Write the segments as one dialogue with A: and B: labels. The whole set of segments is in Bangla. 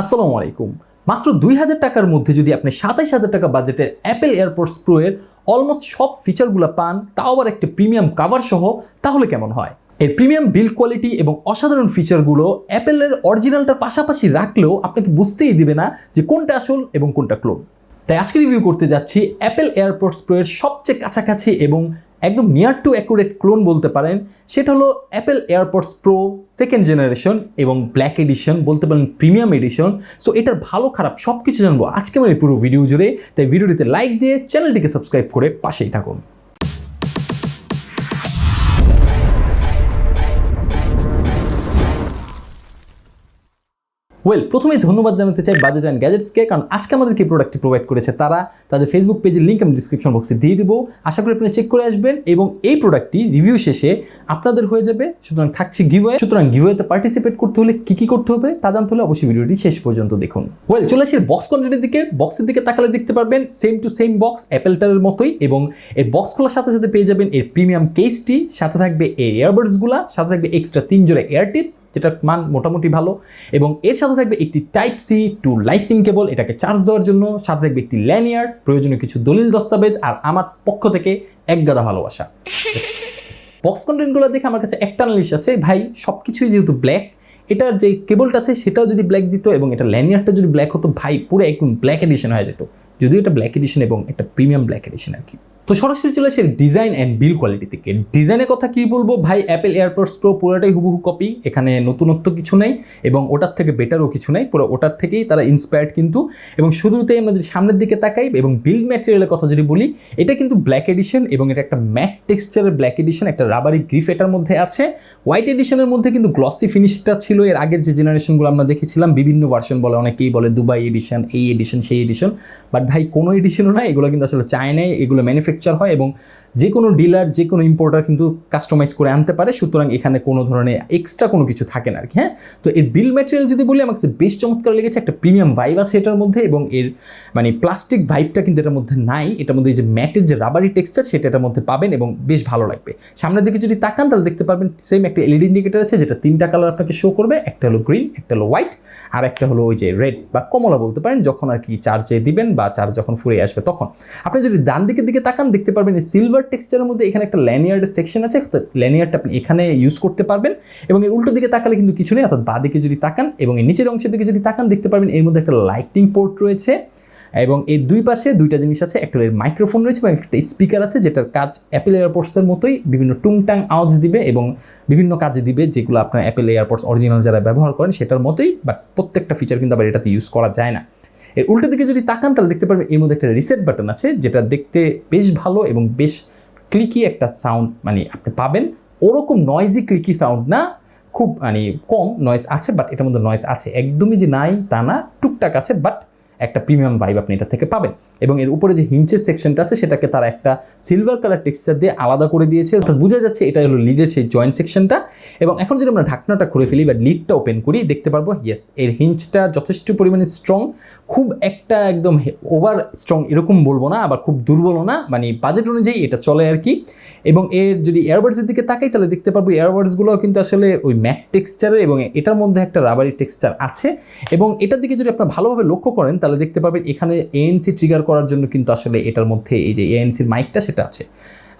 A: আসসালামু আলাইকুম। মাত্র দুই হাজার টাকার মধ্যে যদি আপনি সাতাইশ হাজার টাকা বাজেটের অ্যাপেল এয়ারপোর্টস প্রো এর অলমোস্ট সব ফিচারগুলো পান, তাও আবার একটা প্রিমিয়াম কাভার সহ, তাহলে কেমন হয়? এর প্রিমিয়াম বিল্ড কোয়ালিটি এবং অসাধারণ ফিচারগুলো অ্যাপেলের অরিজিনালটার পাশাপাশি রাখলেও আপনাকে বুঝতেই দিবে না যে কোনটা আসল এবং কোনটা ক্লোন তাই আজকে রিভিউ করতে যাচ্ছি অ্যাপেল এয়ারপোর্টস প্রো এর সবচেয়ে কাছাকাছি এবং একদম নিয়ার টু অ্যাকুরেট ক্লোন বলতে পারেন, সেটা হলো Apple AirPods pro second generation এবং ব্ল্যাক এডিশন বলতে পারেন প্রিমিয়াম এডিশন সো এটার ভালো, খারাপ সব কিছু জানব। আজকে আমার এই পুরো ভিডিও জুড়ে। তাই ভিডিওটিতে লাইক দিয়ে চ্যানেলটিকে সাবস্ক্রাইব করে পাশেই থাকুন। ওয়েল প্রথমেই ধন্যবাদ জানাতে চাই বাজেট অ্যান্ড গ্যাজেটসকে কারণ আজকে আমাদেরকে প্রোডাক্টটি প্রোভাইড করেছে তারা। তাদের ফেসবুক পেজের লিঙ্ক আমি ডিসক্রিপশন বক্সে দিয়ে দিব। আশা করি আপনি চেক করে আসবেন এবং এই প্রোডাক্টটি রিভিউ শেষে আপনাদের হয়ে যাবে। সুতরাং থাকছে গিভওয়ে সুতরাং গিভওয়েতে পার্টিসিপেট করতে হলে কি কি করতে হবে তা জানতে হলে অবশ্যই ভিডিওটি শেষ পর্যন্ত দেখুন। ওয়েল চলে আসি বক্স কন্টেন্টের দিকে। বক্সের দিকে তাকালে দেখতে পারবেন সেম টু সেম বক্স অ্যাপেলটারের মতোই এবং এর বক্স খোলার সাথে সাথে পেয়ে যাবেন এর প্রিমিয়াম কেসটি সাথে থাকবে এর ইয়ারবাডসগুলা সাথে থাকবে এক্সট্রা তিন জোড়া এয়ার টিপস যেটার মান মোটামুটি ভালো এবং এর সাথে থাকবে একটি type C to lightning cable এটাকে চার্জ দেওয়ার জন্য। সাথে থাকবে একটি ল্যানিয়ার্ড প্রয়োজনীয় কিছু দলিল দস্তাবেজ আর আমার পক্ষ থেকে এক গাদা ভালোবাসা। বক্স কন্টেন্টগুলো দেখে আমার কাছে একটা নালিশ আছে। ভাই সব কিছুই যেহেতু ব্ল্যাক এটার যে কেবলটা আছে সেটাও যদি ব্ল্যাক দিত এবং এটা ল্যানিয়ারটা যদি ব্ল্যাক হতো ভাই পুরো একদম ব্ল্যাক এডিশন হয়ে যেত। যদিও এটা ব্ল্যাক এডিশন এবং একটা প্রিমিয়াম ব্ল্যাক এডিশন আর কি। তো সরাসরি চলে আসে ডিজাইন অ্যান্ড বিল কোয়ালিটি থেকে। ডিজাইনের কথা কি বলব? ভাই অ্যাপেল এয়ারপোর্টস প্রো পুরোটাই হুবহু কপি এখানে নতুনত্ব কিছু নেই এবং ওটার থেকে বেটারও কিছু নেই, পুরো ওটার থেকেই তারা ইন্সপায়ার্ড কিন্তু। এবং শুরুতেই আমরা যদি সামনের দিকে তাকাই এবং বিল্ড ম্যাটেরিয়ালের কথা যদি বলি, এটা কিন্তু ব্ল্যাক এডিশন এবং এটা একটা ম্যাট টেক্সচারের ব্ল্যাক এডিশন একটা রাবারি গ্রিফ এটার মধ্যে আছে। হোয়াইট এডিশনের মধ্যে কিন্তু গ্লসি ফিনিশটা ছিল, এর আগের যে জেনারেশনগুলো আমরা দেখেছিলাম, বিভিন্ন ভার্সন বলে অনেকেই বলে দুবাই এডিশন এই এডিশন সেই এডিশন বাট ভাই, কোনো এডিশনও না এগুলো কিন্তু আসলে চায়নায়, এগুলো ম্যানুফ্যাকচার হয় এবং যে কোনো ডিলার যে কোনো ইম্পোর্টার কিন্তু কাস্টমাইজ করে আনতে পারে। সুতরাং এখানে কোনো ধরনের এক্সট্রা কোনো কিছু থাকে না আর কি হ্যাঁ? তো এর বিল ম্যাটেরিয়াল যদি বলি, আমার কাছে বেশ চমৎকার লেগেছে। একটা প্রিমিয়াম ভাইব আছে এটার মধ্যে এবং এর মানে প্লাস্টিক ভাইবটা কিন্তু এটার মধ্যে নাই। এটার মধ্যে যে ম্যাটের যে রাবারি টেক্সচার সেটা এটার মধ্যে পাবেন এবং বেশ ভালো লাগবে। সামনের দিকে যদি তাকান, তাহলে দেখতে পারবেন সেম একটা এলইডি ইন্ডিকেটার আছে, যেটা তিনটা কালার আপনাকে শো করবে। একটা হলো গ্রিন একটা হলো হোয়াইট আর একটা হলো ওই যে রেড বা কমলা বলতে পারেন। যখন আর কি চার্জে দিবেন বা চার্জ যখন ফুরিয়ে আসবে তখন। আপনি যদি ডান দিকের দিকে তাকান দেখতে পারবেন এই সিলভার টেক্সচারের মধ্যে এখানে একটা ল্যানিয়ার্ডের সেকশন আছে ল্যানিয়ার্ডটা আপনি এখানে ইউজ করতে পারবেন। এবং এর উল্টো দিকে তাকালে কিন্তু কিছু নেই, অর্থাৎ বাঁ দিকে যদি তাকান এবং এর নিচের অংশের দিকে যদি তাকান, দেখতে পারবেন এর মধ্যে একটা লাইটিং পোর্ট রয়েছে। এবং এর দুই পাশে দুইটা জিনিস আছে, একটা এর মাইক্রোফোন রয়েছে এবং একটা স্পিকার আছে, যেটার কাজ অ্যাপেল এয়ারপোর্টসের মতোই বিভিন্ন টুংটাং আওয়াজ দিবে এবং বিভিন্ন কাজে দিবে, যেগুলো আপনার অ্যাপেল এয়ারপোর্টস অরিজিনাল যারা ব্যবহার করেন সেটার মতোই বাট প্রত্যেকটা ফিচার কিন্তু আবার এটাতে ইউজ করা যায় না। এর উল্টো দিকে যদি তাকান, তাহলে দেখতে পারবেন এর মধ্যে একটা রিসেট বাটন আছে, যেটা দেখতে বেশ ভালো এবং বেশ ক্লিকি একটা সাউন্ড মানে আপনি পাবেন। ওরকম নয়েজি ক্লিকি সাউন্ড না, খুব মানে কম নয়েজ আছে বাট এটার মধ্যে নয়েজ আছে। একদমই যে নাই, তা না, টুকটাক আছে বাট একটা প্রিমিয়াম ভাইব আপনি এটা থেকে পাবেন। এবং এর উপরে যে হিঞ্চের সেকশনটা আছে, সেটাকে তারা একটা সিলভার কালার টেক্সচার দিয়ে আলাদা করে দিয়েছে। অর্থাৎ বোঝা যাচ্ছে এটা হলো লিডের সেই জয়েন্ট সেকশনটা এবং এখন যদি আমরা ঢাকনাটা খুলে ফেলি বা লিডটা ওপেন করি, দেখতে পারব ইয়েস এর হিঞ্চটা যথেষ্ট পরিমাণে স্ট্রং খুব একটা একদম ওভার স্ট্রং এরকম বলব না, আবার খুব দুর্বলও না। মানে বাজেট অনুযায়ী এটা চলে আর কি। এবং এর যদি এয়ারবাডসের দিকে তাকাই, তাহলে দেখতে পারব এয়ারবাডসগুলো কিন্তু আসলে ওই ম্যাট টেক্সচারের এবং এটার মধ্যে একটা রাবারি টেক্সচার আছে। এবং এটার দিকে যদি আপনারা ভালোভাবে লক্ষ্য করেন তাহলে দেখতে পাবেন এখানে এএনসি ট্রিগার করার জন্য কিন্তু আসলে এটার মধ্যে এই যে এএনসির মাইকটা সেটা আছে।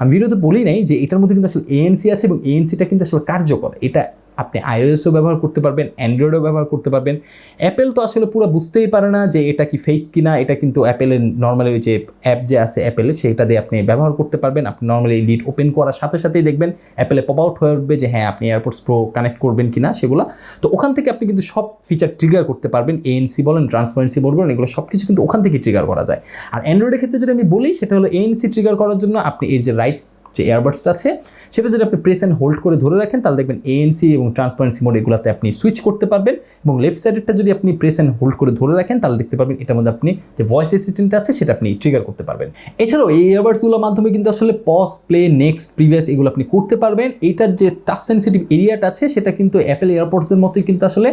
A: আমি ভিডিওতে বলি নাই যে এটার মধ্যে কিন্তু আসলে এএনসি আছে এবং এএনসিটা কিন্তু আসলে কার্যকর। এটা আপনি আইওএসও ব্যবহার করতে পারবেন অ্যান্ড্রয়েডও ব্যবহার করতে পারবেন। অ্যাপেল তো আসলে পুরো বুঝতেই পারে না যে এটা কি ফেক কিনা, এটা কিন্তু অ্যাপেলের নর্মালি যে অ্যাপ যে আছে অ্যাপেলে সেটা দিয়ে আপনি ব্যবহার করতে পারবেন। আপনি নর্মালি লিড ওপেন করার সাথে সাথেই দেখবেন অ্যাপেলে পপ আউট হয়ে উঠবে যে হ্যাঁ আপনি এয়ারপোর্টস প্রো কানেক্ট করবেন কিনা সেগুলো। তো ওখান থেকে আপনি কিন্তু সব ফিচার ট্রিগার করতে পারবেন এএনসি বলেন ট্রান্সপারেন্সি বলবেন এগুলো সব কিছু কিন্তু ওখান থেকে ট্রিগার করা যায়। আর অ্যান্ড্রয়েডের ক্ষেত্রে যদি আমি বলি, সেটা হলো এএনসি ট্রিগার করার জন্য আপনি এর যে রাইট যে এয়ারবাডসটা আছে, সেটা যদি আপনি প্রেস অ্যান্ড হোল্ড করে ধরে রাখেন, তাহলে দেখবেন এএনসি এবং ট্রান্সপারেন্সি মোড এগুলোতে আপনি সুইচ করতে পারবেন এবং লেফট সাইডেরটা যদি আপনি প্রেস অ্যান্ড হোল্ড করে ধরে রাখেন, তাহলে দেখতে পারবেন এটার মধ্যে আপনি যে ভয়েস অ্যাসিস্ট্যান্ট আছে, সেটা আপনি ট্রিগার করতে পারবেন। এছাড়াও এই এয়ারবাডসগুলোর মাধ্যমে কিন্তু আসলে পজ প্লে নেক্সট প্রিভিয়াস এগুলো আপনি করতে পারবেন। এইটার যে টাচ সেন্সিটিভ এরিয়াটা আছে, সেটা কিন্তু অ্যাপেল এয়ারপোর্টসের মতোই কিন্তু আসলে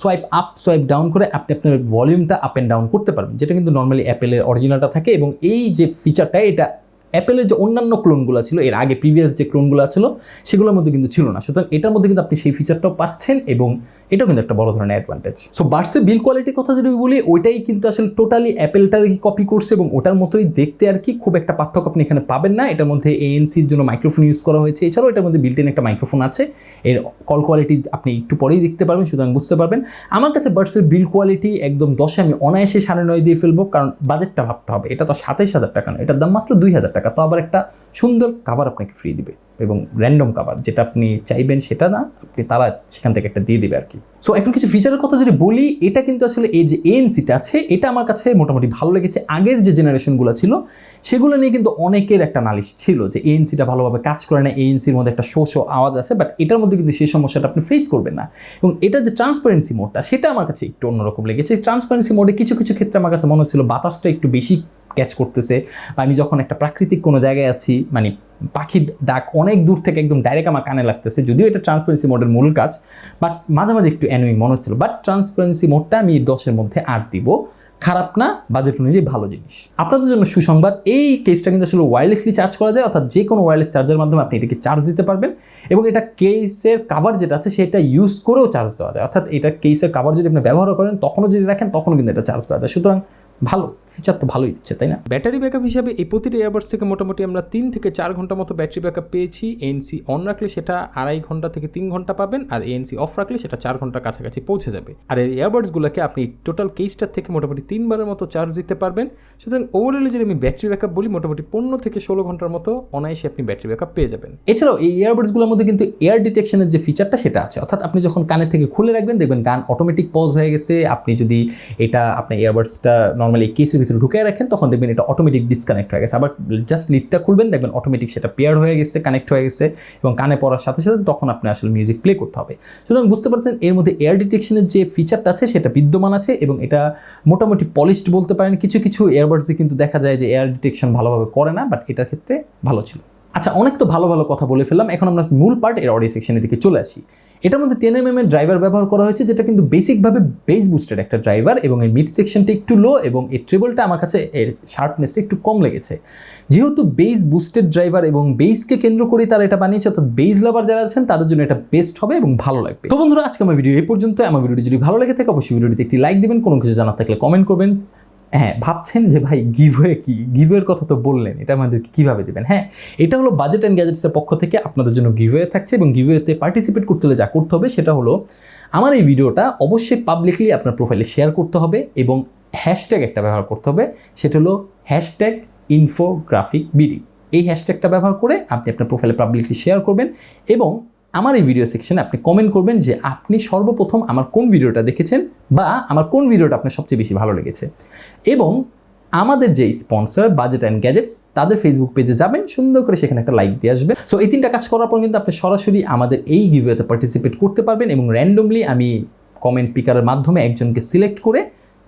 A: সোয়াইপ আপ সোয়াইপ ডাউন করে আপনি আপনার ভলিউমটা আপ অ্যান্ড ডাউন করতে পারবেন, যেটা কিন্তু নর্মালি অ্যাপেলের অরিজিনালটা থাকে এবং এই যে ফিচারটা এটা অ্যাপেলের যে অন্যান্য ক্লোনগুলো ছিল, এর আগে প্রিভিয়াস যে ক্লোনগুলো ছিল, সেগুলোর মধ্যে কিন্তু ছিল না। সুতরাং এটার মধ্যে কিন্তু আপনি সেই ফিচারটাও পাচ্ছেন এবং এটাও কিন্তু একটা বড় ধরনের অ্যাডভান্টেজ সো বার্সের বিল কোয়ালিটির কথা যদি বলি, ওইটাই কিন্তু আসলে টোটালি অ্যাপেলটার কি কপি করছে এবং ওটার মতোই দেখতে আর কি খুব একটা পার্থক্য আপনি এখানে পাবেন না। এটার মধ্যে এএনসির জন্য মাইক্রোফোন ইউজ করা হয়েছে। এছাড়াও এটার মধ্যে বিল্ট একটা মাইক্রোফোন আছে। এর কল কোয়ালিটি আপনি একটু পরেই দেখতে পারবেন, সুতরাং বুঝতে পারবেন। আমার কাছে বার্সের বিল কোয়ালিটি একদম দশে আমি অনায়াসে সাড়ে নয় দিয়ে ফেলব, কারণ বাজেটটা ভাবতে হবে। এটা তো সাতাইশ হাজার টাকা না এটার দাম মাত্র দুই হাজার টাকা। তো আবার একটা সুন্দর কাভার আপনাকে ফ্রি দিবে। এবং র্যান্ডম কাভার যেটা আপনি চাইবেন সেটা না, আপনি তারা সেখান থেকে একটা দিয়ে দেবে আর কি সো এখন কিছু ফিচারের কথা যদি বলি, এটা কিন্তু আসলে এই যে এএনসিটা আছে, এটা আমার কাছে মোটামুটি ভালো লেগেছে। আগের যে জেনারেশনগুলো ছিল, সেগুলো নিয়ে কিন্তু অনেকের একটা নালিশ ছিল যে এএনসিটা ভালোভাবে কাজ করে না এএনসির মধ্যে একটা শো শো আওয়াজ আছে বাট এটার মধ্যে কিন্তু সেই সমস্যাটা আপনি ফেস করবেন না। এবং এটা যে ট্রান্সপারেন্সি মোডটা সেটা আমার কাছে একটু অন্যরকম লেগেছে। ট্রান্সপারেন্সি মোডে কিছু কিছু ক্ষেত্রে আমার কাছে মনে হচ্ছিল বাতাসটা একটু বেশি ক্যাচ করতেছে। বা আমি যখন একটা প্রাকৃতিক কোনো জায়গায় আছি মানে পাখির ডাক অনেক দূর থেকে একদম ডাইরেক্ট আমার কানে লাগতেছে। যদিও এটা ট্রান্সপারেন্সি মোডের মূল কাজ বাট মাঝে মাঝে একটু অ্যানোয়িং মনে হচ্ছিল। বাট ট্রান্সপারেন্সি মোডটা আমি দশের মধ্যে আট দিব। খারাপ না বাজেট অনুযায়ী ভালো জিনিস। আপনাদের জন্য সুসংবাদ, এই কেসটা কিন্তু আসলে ওয়্যারলেসলি চার্জ করা যায়, অর্থাৎ যে কোনো ওয়্যারলেস চার্জের মাধ্যমে আপনি এটাকে চার্জ দিতে পারবেন। এবং এটা কেসের কাভার যেটা আছে, সেটা ইউজ করেও চার্জ দেওয়া যায়। অর্থাৎ এটা কেসের কাভার যদি আপনি ব্যবহার করেন, তখনও যদি রাখেন, তখনও কিন্তু এটা চার্জ দেওয়া যায়। সুতরাং ভালো ফিচার তো ভালোই দিচ্ছে তাই না?
B: ব্যাটারি ব্যাকআপ হিসাবে এই প্রতিটি এয়ারবাডস থেকে মোটামুটি আমরা তিন থেকে চার ঘণ্টা মতো ব্যাটারি ব্যাকআপ পেয়েছি। এনসি অন রাখলে সেটা আড়াই ঘণ্টা থেকে তিন ঘণ্টা পাবেন আর এনসি অফ রাখলে সেটা চার ঘণ্টার কাছাকাছি পৌঁছে যাবে। আর এই এয়ারবাডসগুলোকে আপনি টোটাল কেসটার থেকে মোটামুটি তিনবারের মতো চার্জ দিতে পারবেন। সুতরাং ওভারঅলে যদি আমি ব্যাটারি ব্যাকআপ বলি মোটামুটি পনেরো থেকে ষোলো ঘণ্টার মতো অনায়াসে আপনি ব্যাটারি ব্যাকআপ পেয়ে যাবেন।
A: এছাড়াও এই ইয়ারবাডসগুলোর মধ্যে কিন্তু এয়ার ডিটেকশনের যে ফিচারটা সেটা আছে। অর্থাৎ আপনি যখন কানের থেকে খুলে রাখবেন দেখবেন গান অটোমেটিক পজ হয়ে গেছে। আপনি যদি এটা আপনার ইয়ারবাডসটা নর্মালি কেসের ভিতরে ঢুকে রাখেন, তখন দেখবেন এটা অটোমেটিক ডিসকানেক্ট হয়ে গেছে। আবার জাস্ট লিডটা খুলবেন, দেখবেন অটোমেটিক সেটা পেয়ার হয়ে গেছে কানেক্ট হয়ে গেছে এবং কানে পড়ার সাথে সাথে তখন আপনি আসলে মিউজিক প্লে করতে হবে। সুতরাং বুঝতে পারছেন, এর মধ্যে এয়ার ডিটেকশনের যে ফিচারটা আছে, সেটা বিদ্যমান আছে এবং এটা মোটামুটি পলিশড বলতে পারেন। কিছু কিছু এয়ারবাডসে কিন্তু দেখা যায় যে এয়ার ডিটেকশন ভালোভাবে করে না বাট এটার ক্ষেত্রে ভালো ছিল। আচ্ছা অনেক তো ভালো ভালো কথা বলে ফেললাম। এখন আমরা মূল পার্ট এর অডিও সেকশনের দিকে চলে আসি। এটার মধ্যে টেন এম এর ড্রাইভার ব্যবহার করা হয়েছে, যেটা কিন্তু বেসিকভাবে বেস বুস্টেড একটা ড্রাইভার এবং এর মিড সেকশনটা একটু লো এবং এই ট্রেবলটা আমার কাছে এর শার্পনেসটা একটু কম লেগেছে। যেহেতু বেস বুস্টেড ড্রাইভার এবং বেসকে কেন্দ্র করে তারা এটা বানিয়েছে, অর্থাৎ বেস লাভার যারা আছেন, তাদের জন্য এটা বেস্ট হবে এবং ভালো লাগবে। তো বন্ধুরা, আজকে আমার ভিডিও এই পর্যন্ত আমার ভিডিওটি যদি ভালো লেগে থাকে, অবশ্যই ভিডিওটিতে একটি লাইক দিবেন, কোনো কিছু জানার থাকলে কমেন্ট করবেন। হ্যাঁ ভাবছেন যে ভাই গিভওয়ে কি? গিভওয়ের কথা তো বললেন, এটা আমাদেরকে কীভাবে দেবেন? হ্যাঁ এটা হলো বাজেট অ্যান্ড গ্যাজেটসের পক্ষ থেকে আপনাদের জন্য গিভওয়ে থাকছে এবং গিভওয়েতে পার্টিসিপেট করতে হলে যা করতে হবে সেটা হলো আমার এই ভিডিওটা অবশ্যই পাবলিকলি আপনার প্রোফাইলে শেয়ার করতে হবে এবং হ্যাশট্যাগ একটা ব্যবহার করতে হবে, সেটা হলো হ্যাশট্যাগ ইনফোগ্রাফিক বিডি এই হ্যাশট্যাগটা ব্যবহার করে আপনি আপনার প্রোফাইলে পাবলিকলি শেয়ার করবেন এবং আমার এই ভিডিও সেকশনে আপনি কমেন্ট করবেন যে আপনি সর্বপ্রথম আমার কোন ভিডিওটা দেখেছেন বা আমার কোন ভিডিওটা আপনার সবচেয়ে বেশি ভালো লেগেছে। এবং আমাদের যে স্পন্সর বাজেট অ্যান্ড গ্যাজেটস তাদের ফেসবুক পেজে যাবেন, সুন্দর করে সেখানে একটা লাইক দিয়ে আসবেন। সো এই তিনটা কাজ করার পর কিন্তু আপনি সরাসরি আমাদের এই গিভওয়েতে পার্টিসিপেট করতে পারবেন এবং র্যান্ডমলি আমি কমেন্ট পিকারের মাধ্যমে একজনকে সিলেক্ট করে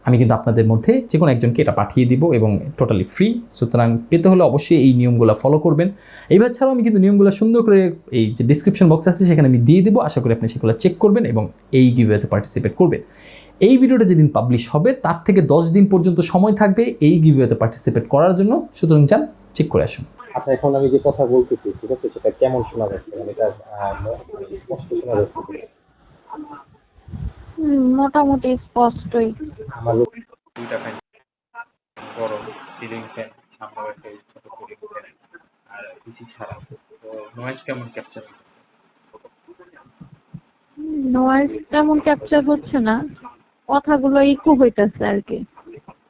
A: আমি কিন্তু আপনাদের মধ্যে যে কোনো একজনকে এটা পাঠিয়ে দিব এবং টোটালি ফ্রি সুতরাং পেতে হলে অবশ্যই এই নিয়মগুলো ফলো করবেন। এইবার ছাড়াও আমি কিন্তু নিয়মগুলো সুন্দর করে এই যে ডিসক্রিপশন বক্স আছে সেখানে আমি দিয়ে দিব। আশা করি আপনি সেগুলো চেক করবেন এবং এই গিভওয়েতে পার্টিসিপেট করবেন। এই ভিডিওটা যেদিন পাবলিশ হবে তার থেকে দশ দিন পর্যন্ত সময় থাকবে এই গিভওয়েতে পার্টিসিপেট করার জন্য। সুতরাং যান চেক করে আসুন।
C: আচ্ছা এখন আমি যে কথা বলতেছি ঠিক আছে সেটা কেমন শোনা যাচ্ছে? মানে এটা স্পষ্ট শোনা যাচ্ছে?
D: মোটামুটি স্পষ্টই।
C: আমার
E: দুইটা ফ্যান বড় সিলিং ফ্যান সামনে একটা ছোট সিলিং ফ্যান আর ছাড়া তো নয়েজ কেমন ক্যাপচার
D: নয়েজ তেমন ক্যাপচার হচ্ছে না। কথাগুলো ইকো হইতাছে আর কি।